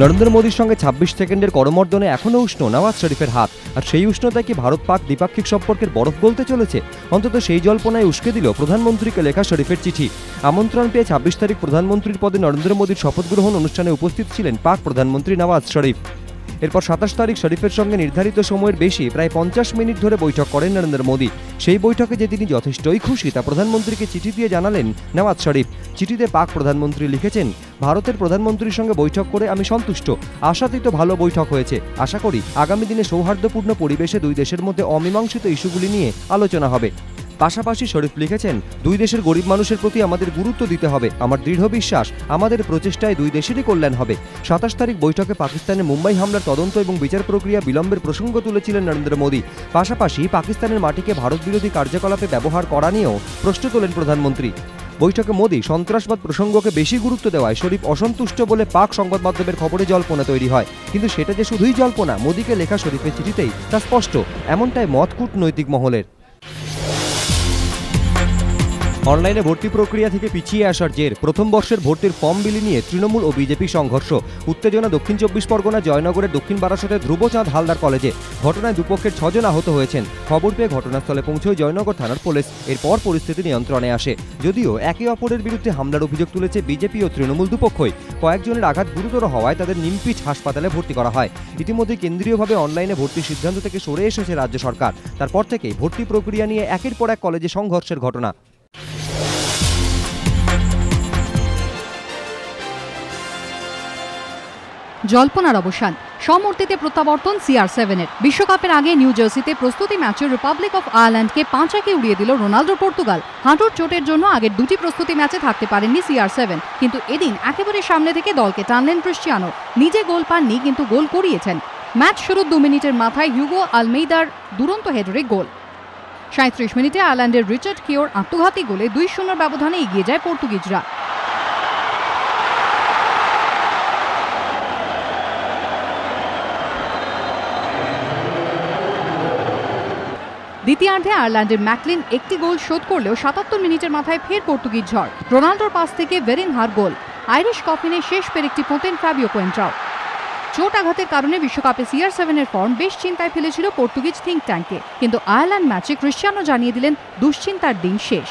নরেন্দ্র মোদীর সঙ্গে ছাব্বিশ সেকেন্ডের করমর্দনে এখনও উষ্ণ নওয়াজ শরীফের হাত। আর সেই উষ্ণতায় কি ভারত পাক দ্বিপাক্ষিক সম্পর্কের বরফ গলতে চলেছে? অন্তত সেই জল্পনায় উস্কে দিল প্রধানমন্ত্রীকে লেখা শরীফের চিঠি। আমন্ত্রণ পেয়ে ছাব্বিশ তারিখ প্রধানমন্ত্রীর পদে নরেন্দ্র মোদীর শপথ গ্রহণ অনুষ্ঠানে উপস্থিত ছিলেন পাক প্রধানমন্ত্রী নওয়াজ শরীফ। এরপর সাতাশ তারিখ শরীফের সঙ্গে নির্ধারিত সময়ের বেশি প্রায় পঞ্চাশ মিনিট ধরে বৈঠক করেন নরেন্দ্র মোদী। সেই বৈঠকে যে তিনি যথেষ্টই খুশি তা প্রধানমন্ত্রীকে চিঠি দিয়ে জানালেন নওয়াজ শরীফ। চিঠিতে পাক প্রধানমন্ত্রী লিখেছেন, ভারতের প্রধানমন্ত্রীর সঙ্গে বৈঠক করে আমি সন্তুষ্ট। আশাতীত ভালো বৈঠক হয়েছে। আশা করি আগামী দিনে সৌহার্দ্যপূর্ণ পরিবেশে দুই দেশের মধ্যে অমীমাংসিত ইস্যুগুলি নিয়ে আলোচনা হবে। পাশাপাশি শরীফ লিখেছেন, দুই দেশের গরিব মানুষের প্রতি আমাদের গুরুত্ব দিতে হবে, আমার দৃঢ় বিশ্বাস, আমাদের প্রচেষ্টায় দুই দেশেরই কল্যাণ হবে। সাতাশ তারিখ বৈঠকে পাকিস্তানের মুম্বাই হামলার তদন্ত এবং বিচার প্রক্রিয়া বিলম্বের প্রসঙ্গ তুলেছিলেন নরেন্দ্র মোদী। পাশাপাশি পাকিস্তানের মাটিকে ভারত বিরোধী কার্যকলাপে ব্যবহার করা নিয়েও প্রশ্ন তোলেন প্রধানমন্ত্রী। বৈঠকে মোদী সন্ত্রাসবাদ প্রসঙ্গকে বেশি গুরুত্ব দেওয়ায় শরীফ অসন্তুষ্ট বলে পাক সংবাদ মাধ্যমের খবরে জল্পনা তৈরি হয়। কিন্তু সেটা যে শুধুই জল্পনা, মোদীকে লেখা শরীফের চিঠিতেই তা স্পষ্ট, এমনটাই মত কূটনৈতিক মহলের। অনলাইনে ভর্তি প্রক্রিয়া থেকে পিছিয়ে আসার জের। প্রথম বর্ষের ভর্তির ফর্ম বিলি নিয়ে তৃণমূল ও বিজেপি সংঘর্ষ। উত্তেজনা দক্ষিণ চব্বিশ পরগনা, জয়নগরের দক্ষিণ বারাসতের ধ্রুবচাঁদ হালদার কলেজে। ঘটনায় দুপক্ষের ছজন আহত হয়েছেন। খবর পেয়ে ঘটনাস্থলে পৌঁছয় জয়নগর থানার পুলিশ। এরপর পরিস্থিতি নিয়ন্ত্রণে আসে। যদিও একে অপরের বিরুদ্ধে হামলার অভিযোগ তুলেছে বিজেপি ও তৃণমূল দুপক্ষই। কয়েকজনের আঘাত গুরুতর হওয়ায় তাদের নিমপিচ হাসপাতালে ভর্তি করা হয়। ইতিমধ্যে কেন্দ্রীয়ভাবে অনলাইনে ভর্তির সিদ্ধান্ত থেকে সরে এসেছে রাজ্য সরকার। তারপর থেকেই ভর্তি প্রক্রিয়া নিয়ে একের পর এক কলেজে সংঘর্ষের ঘটনা। জল্পনার অবসান। সমর্থিতে প্রত্যাবর্তন সিআর সেভেনের বিশ্বকাপের আগে নিউ জার্সিতে প্রস্তুতি ম্যাচে রিপাবলিক অফ আয়ারল্যান্ডকে পাঁচাকে উড়িয়ে দিল রোনাল্ডো পর্তুগাল। হাঁটুর চোটের জন্য আগের দুটি প্রস্তুতি ম্যাচে থাকতে পারেননি সিআর সেভেন কিন্তু এদিন একেবারে সামনে থেকে দলকে টানলেন ক্রিশ্চিয়ানো। নিজে গোল পাননি, কিন্তু গোল করিয়েছেন। ম্যাচ শুরুর দু মিনিটের মাথায় হিউগো আলমেইদার দুরন্ত হেডারে গোল। সাঁত্রিশ মিনিটে আয়ারল্যান্ডের রিচার্ড কিওর আত্মঘাতী গোলে দুই শূন্যর ব্যবধানে এগিয়ে যায় পর্তুগিজরা। দ্বিতীয়ার্ধে আয়ারল্যান্ডের ম্যাকলিন একটি গোল শোধ করলেও সাতাত্তর মিনিটের মাথায় ফের পর্তুগিজ ঝড়। রোনাল্ডোর পাস থেকে ভেরিন হার গোল। আইরিশ কফিনে শেষ পেরেকটি পোতেন ফ্যাবিও কোয়েন্ট্রাও। চোট আঘাতের কারণে বিশ্বকাপে সিআর সেভেনের ফর্ম বেশ চিন্তায় ফেলেছিল পর্তুগিজ থিঙ্ক ট্যাঙ্কে। কিন্তু আয়ারল্যান্ড ম্যাচে ক্রিশ্চিয়ানো জানিয়ে দিলেন, দুশ্চিন্তার দিন শেষ।